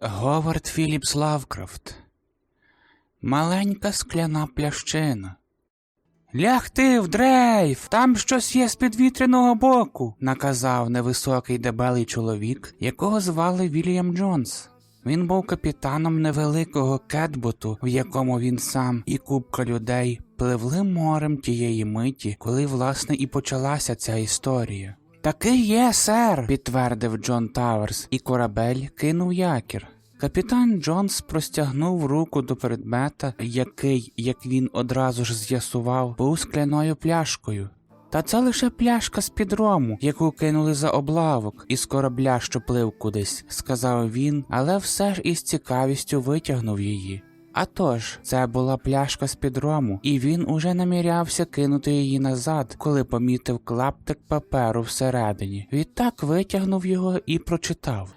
Говард Філіпс Лавкрафт. Маленька скляна плящина. Лягти в дрейф, там щось є з підвітряного боку, наказав невисокий дебелий чоловік, якого звали Вільям Джонс. Він був капітаном невеликого кетботу, в якому він сам і купка людей пливли морем тієї миті, коли власне і почалася ця історія. Таки є, сер, підтвердив Джон Таверс, і корабель кинув якір. Капітан Джонс простягнув руку до предмета, який, як він одразу ж з'ясував, був скляною пляшкою. Та це лише пляшка з під рому, яку кинули за облавок із корабля, що плив кудись, сказав він, але все ж із цікавістю витягнув її. А тож, це була пляшка з під рому, і він уже намірявся кинути її назад, коли помітив клаптик паперу всередині. Відтак витягнув його і прочитав.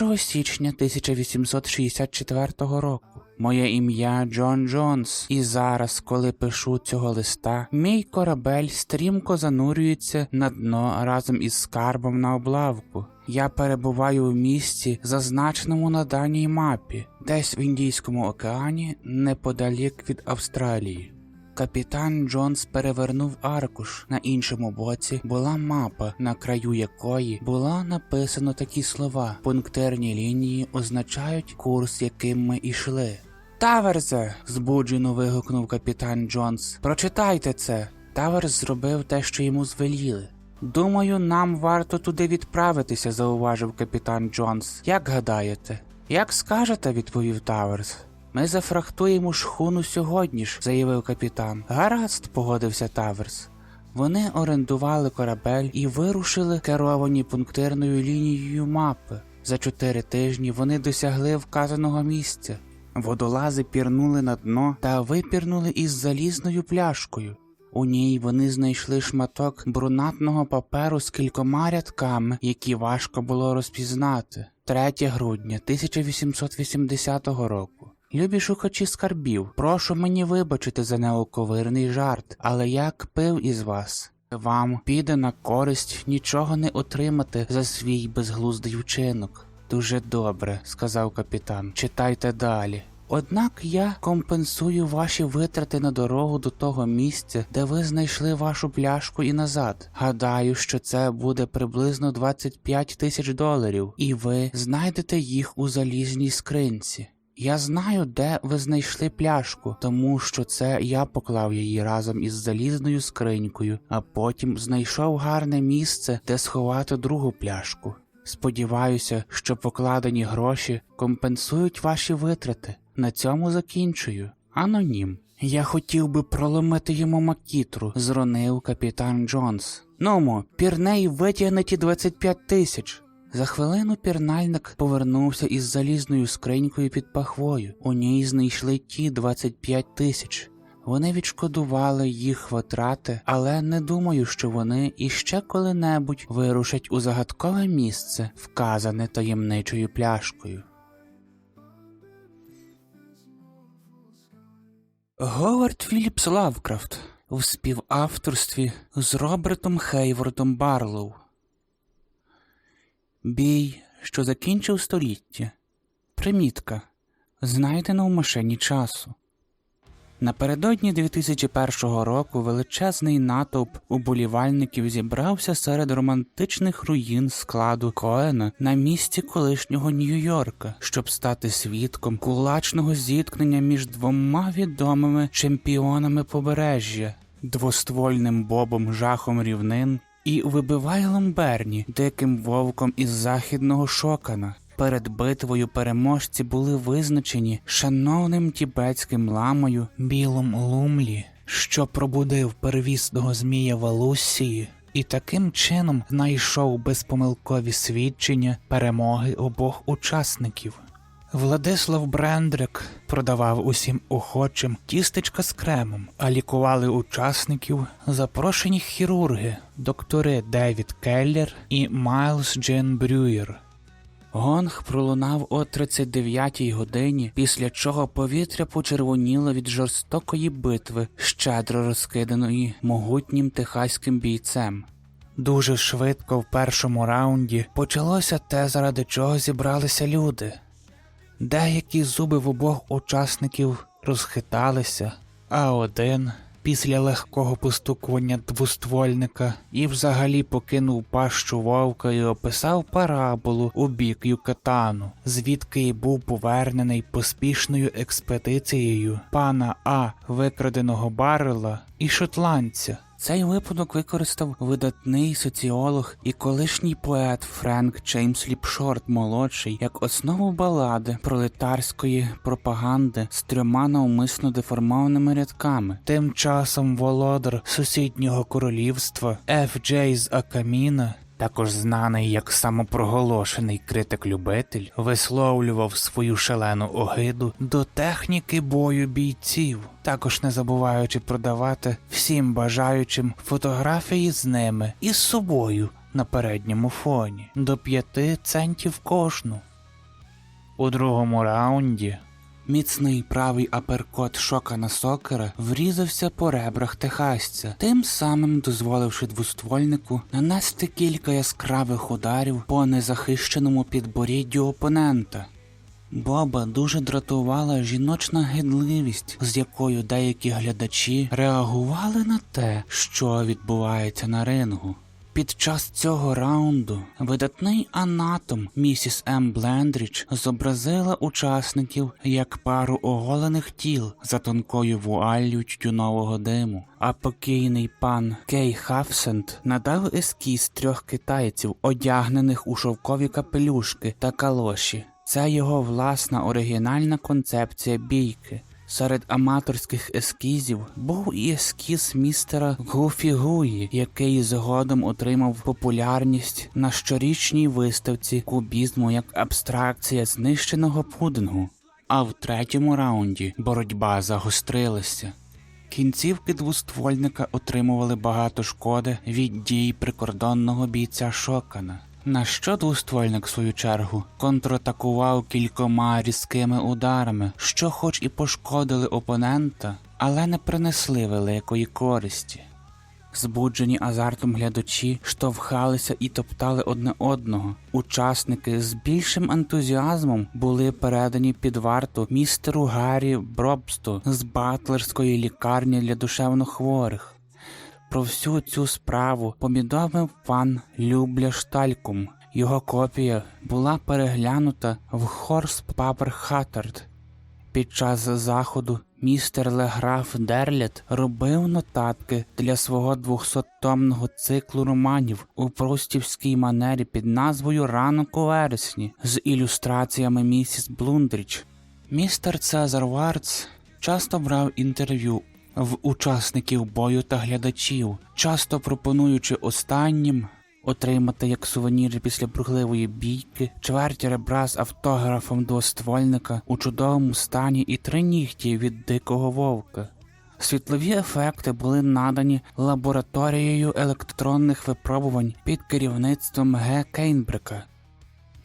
1 січня 1864 року. Моє ім'я Джон Джонс, і зараз, коли пишу цього листа, мій корабель стрімко занурюється на дно разом із скарбом на облавку. Я перебуваю в місці, зазначеному на даній мапі, десь в Індійському океані, неподалік від Австралії. Капітан Джонс перевернув аркуш. На іншому боці була мапа, на краю якої було написано такі слова: пунктирні лінії означають курс, яким ми йшли. Таверзе. збуджено вигукнув капітан Джонс. Прочитайте це. Таверс зробив те, що йому звеліли. Думаю, нам варто туди відправитися, зауважив капітан Джонс. Як гадаєте? Як скажете, відповів Таверс. Ми зафрахтуємо шхуну сьогодні ж, заявив капітан. Гаразд, погодився Таверс. Вони орендували корабель і вирушили керовані пунктирною лінією мапи. За чотири тижні вони досягли вказаного місця. Водолази пірнули на дно та випірнули із залізною пляшкою. У ній вони знайшли шматок брунатного паперу з кількома рядками, які важко було розпізнати. 3 грудня 1880 року. Любі шукачі скарбів, прошу мені вибачити за неоковирний жарт, але як пив із вас. Вам піде на користь нічого не отримати за свій безглуздий вчинок. Дуже добре, сказав капітан. Читайте далі. Однак я компенсую ваші витрати на дорогу до того місця, де ви знайшли вашу пляшку і назад. Гадаю, що це буде приблизно 25 тисяч доларів, і ви знайдете їх у залізній скринці. Я знаю, де ви знайшли пляшку, тому що це я поклав її разом із залізною скринькою, а потім знайшов гарне місце, де сховати другу пляшку. Сподіваюся, що покладені гроші компенсують ваші витрати. На цьому закінчую. Анонім. Я хотів би проломити йому макітру, зронив капітан Джонс. Нумо, пірней витягне ті 25 тисяч. За хвилину пірнальник повернувся із залізною скринькою під пахвою. У ній знайшли ті 25 тисяч. Вони відшкодували їх витрати, але не думаю, що вони іще коли-небудь вирушать у загадкове місце, вказане таємничою пляшкою. Говард Філіпс Лавкрафт у співавторстві з Робертом Хейвордом Барлоу. Бій, що закінчив століття. Примітка. Знайдено в машині часу. Напередодні 2001 року величезний натовп уболівальників зібрався серед романтичних руїн складу Коена на місці колишнього Нью-Йорка, щоб стати свідком кулачного зіткнення між двома відомими чемпіонами побережжя двоствольним бобом жахом рівнин і вибивайлом Берні, диким вовком із західного шокана. Перед битвою переможці були визначені шановним тібетським ламою білом лумлі, що пробудив первісного змія Валусії, і таким чином знайшов безпомилкові свідчення перемоги обох учасників. Владислав Брендрик продавав усім охочим тістечка з кремом, а лікували учасників запрошені хірурги, доктори Девід Келлер і Майлз Джен Брюєр. Гонг пролунав о 39-й годині, після чого повітря почервоніло від жорстокої битви, щедро розкиданої могутнім техаським бійцем. Дуже швидко в першому раунді почалося те, заради чого зібралися люди. Деякі зуби в обох учасників розхиталися, а один після легкого постукування двоствольника і взагалі покинув пащу вовка і описав параболу у бік Юкатану, звідки й був повернений поспішною експедицією пана А викраденого барела і шотландця. Цей випадок використав видатний соціолог і колишній поет Френк Джеймс Ліпшорт молодший як основу балади пролетарської пропаганди з трьома навмисно деформованими рядками. Тим часом володар сусіднього королівства Ф. Джей з Акаміна також знаний як самопроголошений критик-любитель, висловлював свою шалену огиду до техніки бою бійців, також не забуваючи продавати всім бажаючим фотографії з ними і з собою на передньому фоні до п'яти центів кожну. У другому раунді Міцний правий аперкот Шокана Сокера врізався по ребрах техасця, тим самим дозволивши двоствольнику нанести кілька яскравих ударів по незахищеному підборіддю опонента. Боба дуже дратувала жіночна гидливість, з якою деякі глядачі реагували на те, що відбувається на рингу. Під час цього раунду видатний анатом місіс М. Блендріч зобразила учасників як пару оголених тіл за тонкою вуаллю тютюнового диму, а покійний пан Кей Хафсент надав ескіз трьох китайців, одягнених у шовкові капелюшки та калоші. Це його власна оригінальна концепція бійки. Серед аматорських ескізів був і ескіз містера Гуфі Гуї, який згодом отримав популярність на щорічній виставці кубізму як абстракція знищеного пудингу. А в третьому раунді боротьба загострилася. Кінцівки двоствольника отримували багато шкоди від дій прикордонного бійця Шокана. На що двоствольник, в свою чергу, контратакував кількома різкими ударами, що хоч і пошкодили опонента, але не принесли великої користі. Збуджені азартом глядачі штовхалися і топтали одне одного. Учасники з більшим ентузіазмом були передані під варту містеру Гаррі Бробсту з батлерської лікарні для душевнохворих. Про всю цю справу повідомив пан Любля Шталькум. Його копія була переглянута в Хорс Папер Хаттерд. Під час заходу містер Леграф Дерлет робив нотатки для свого 200-томного циклу романів у простівській манері під назвою Ранок у вересні з ілюстраціями місіс Блундріч. Містер Цезар Варц часто брав інтерв'ю в учасників бою та глядачів, часто пропонуючи останнім отримати як сувеніри після бурхливої бійки, чверть ребра з автографом двоствольника у чудовому стані і три нігті від дикого вовка. Світлові ефекти були надані лабораторією електронних випробувань під керівництвом Г. Кейнбрика.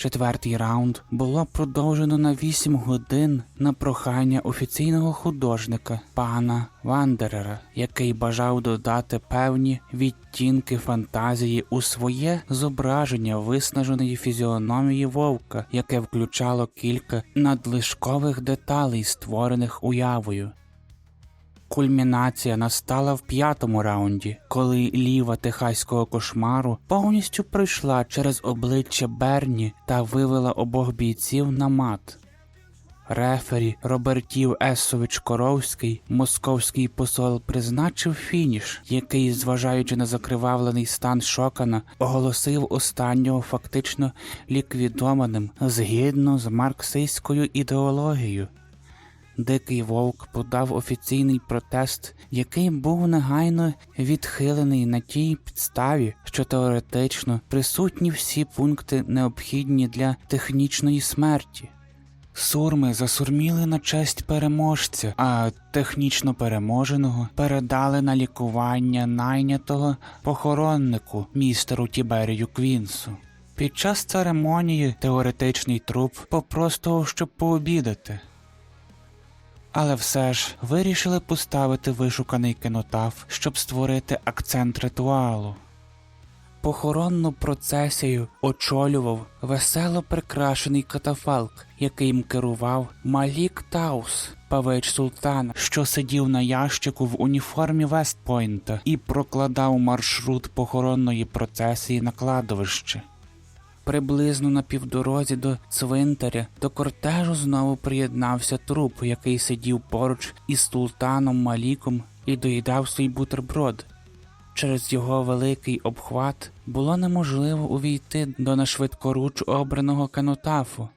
Четвертий раунд було продовжено на 8 годин на прохання офіційного художника пана Вандерера, який бажав додати певні відтінки фантазії у своє зображення виснаженої фізіономії вовка, яке включало кілька надлишкових деталей, створених уявою. Кульмінація настала в п'ятому раунді, коли ліва техаського кошмару повністю пройшла через обличчя Берні та вивела обох бійців на мат. Рефері Робертів Есович Коровський, московський посол, призначив фініш, який, зважаючи на закривавлений стан Шокана, оголосив останнього фактично ліквідованим згідно з марксистською ідеологією. Дикий вовк подав офіційний протест, який був негайно відхилений на тій підставі, що теоретично присутні всі пункти необхідні для технічної смерті. Сурми засурміли на честь переможця, а технічно переможеного передали на лікування найнятого похороннику містеру Тіберію Квінсу. Під час церемонії теоретичний труп попростував, щоб пообідати. Але все ж вирішили поставити вишуканий кінотаф, щоб створити акцент ритуалу. Похоронну процесію очолював весело прикрашений катафалк, яким керував Малік Таус, павич султана, що сидів на ящику в уніформі Вестпойнта і прокладав маршрут похоронної процесії на кладовище. Приблизно на півдорозі до цвинтаря до кортежу знову приєднався труп, який сидів поруч із султаном Маліком і доїдав свій бутерброд. Через його великий обхват було неможливо увійти до нашвидкоруч обраного канотафу.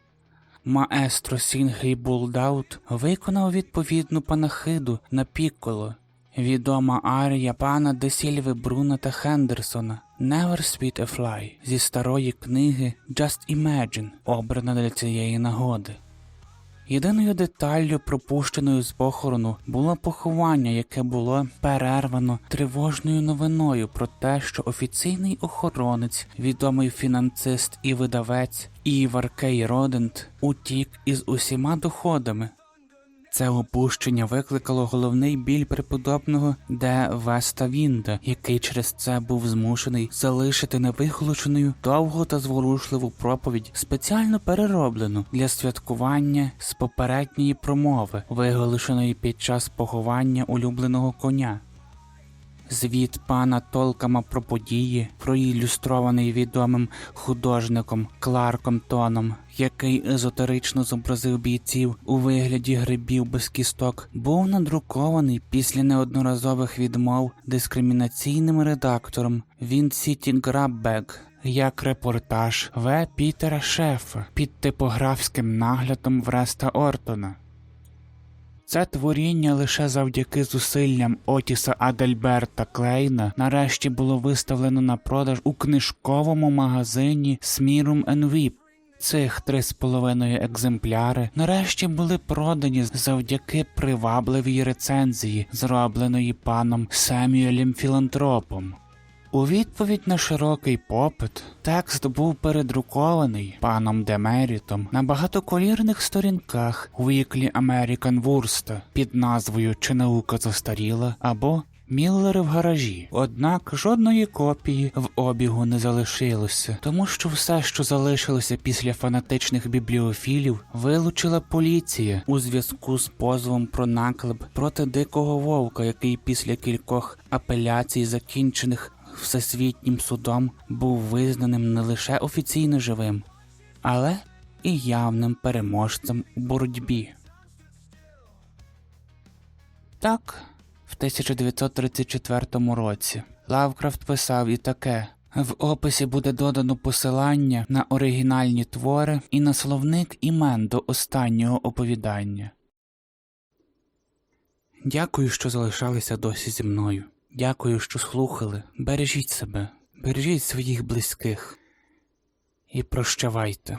Маестро Сінгей Булдаут виконав відповідну панахиду на пікколо. Відома арія пана Десільви Бруна та Хендерсона Never Sweet a Fly зі старої книги Just Imagine, обрана для цієї нагоди. Єдиною деталлю, пропущеною з похорону, було поховання, яке було перервано тривожною новиною про те, що офіційний охоронець, відомий фінансист і видавець Івар Кей Родент утік із усіма доходами. Це опущення викликало головний біль преподобного Де Веста Вінда, який через це був змушений залишити невиголошеною довгу та зворушливу проповідь, спеціально перероблену для святкування з попередньої промови, виголошеної під час поховання улюбленого коня. Звіт пана Толкама про події, проілюстрований відомим художником Кларком Тоном, який езотерично зобразив бійців у вигляді грибів без кісток, був надрукований після неодноразових відмов дискримінаційним редактором Вінсіті Граббек як репортаж В. Пітера Шефа під типографським наглядом Вреста Ортона. Це творіння лише завдяки зусиллям Отіса Адельберта Клейна нарешті було виставлено на продаж у книжковому магазині Smirum Vip. Цих три з половиною екземпляри нарешті були продані завдяки привабливій рецензії, зробленої паном Семюелем Філантропом. У відповідь на широкий попит текст був передрукований паном Демерітом на багатоколірних сторінках Weekly American Wurst під назвою Чи наука застаріла або Міллери в гаражі. Однак жодної копії в обігу не залишилося, тому що все, що залишилося після фанатичних бібліофілів, вилучила поліція у зв'язку з позовом про наклеп проти дикого вовка, який після кількох апеляцій, закінчених всесвітнім судом, був визнаним не лише офіційно живим, але і явним переможцем у боротьбі. Так, в 1934 році Лавкрафт писав і таке. В описі буде додано посилання на оригінальні твори і на словник імен до останнього оповідання. Дякую, що залишалися досі зі мною. Дякую, що слухали. Бережіть себе, бережіть своїх близьких і прощавайте.